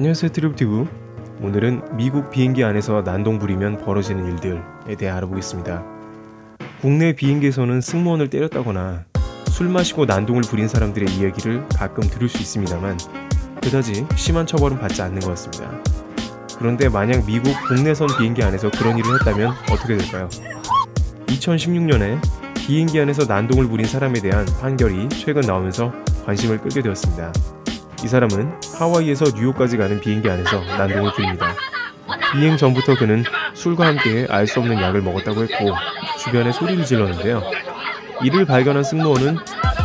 안녕하세요 트립튜브 오늘은 미국 비행기 안에서 난동 부리면 벌어지는 일들에 대해 알아보겠습니다 국내 비행기에서는 승무원을 때렸다거나 술 마시고 난동을 부린 사람들의 이야기를 가끔 들을 수 있습니다만 그다지 심한 처벌은 받지 않는 것 같습니다 그런데 만약 미국 국내선 비행기 안에서 그런 일을 했다면 어떻게 될까요? 2016년에 비행기 안에서 난동을 부린 사람에 대한 판결이 최근 나오면서 관심을 끌게 되었습니다. 이 사람은 하와이에서 뉴욕까지 가는 비행기 안에서 난동을 부립니다. 비행 전부터 그는 술과 함께 알 수 없는 약을 먹었다고 했고 주변에 소리를 질렀는데요. 이를 발견한 승무원은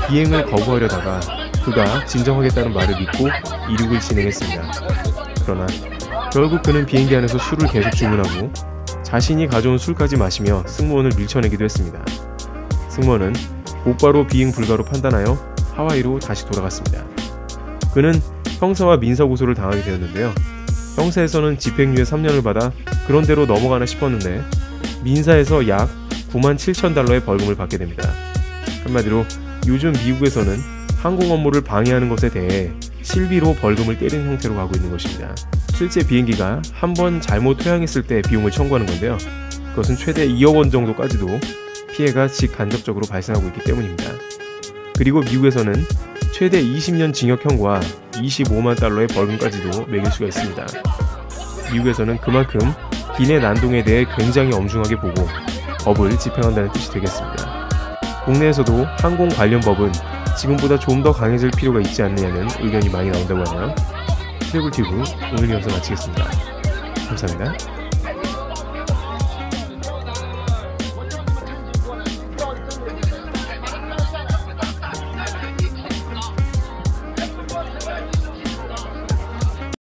비행을 거부하려다가 그가 진정하겠다는 말을 믿고 이륙을 진행했습니다. 그러나 결국 그는 비행기 안에서 술을 계속 주문하고 자신이 가져온 술까지 마시며 승무원을 밀쳐내기도 했습니다. 승무원은 곧바로 비행 불가로 판단하여 하와이로 다시 돌아갔습니다. 그는 형사와 민사 고소를 당하게 되었는데요. 형사에서는 집행유예 3년을 받아 그런 대로 넘어가나 싶었는데 민사에서 약 9만 7천 달러의 벌금을 받게 됩니다. 한마디로 요즘 미국에서는 항공 업무를 방해하는 것에 대해 실비로 벌금을 때리는 형태로 가고 있는 것입니다. 실제 비행기가 한 번 잘못 퇴항했을 때 비용을 청구하는 건데요. 그것은 최대 2억 원 정도까지도 피해가 직간접적으로 발생하고 있기 때문입니다. 그리고 미국에서는 최대 20년 징역형과 25만 달러의 벌금까지도 매길 수가 있습니다. 미국에서는 그만큼 기내 난동에 대해 굉장히 엄중하게 보고 법을 집행한다는 뜻이 되겠습니다. 국내에서도 항공 관련 법은 지금보다 좀 더 강해질 필요가 있지 않느냐는 의견이 많이 나온다고 하네요. 트래블 튜브 오늘 영상 마치겠습니다. 감사합니다.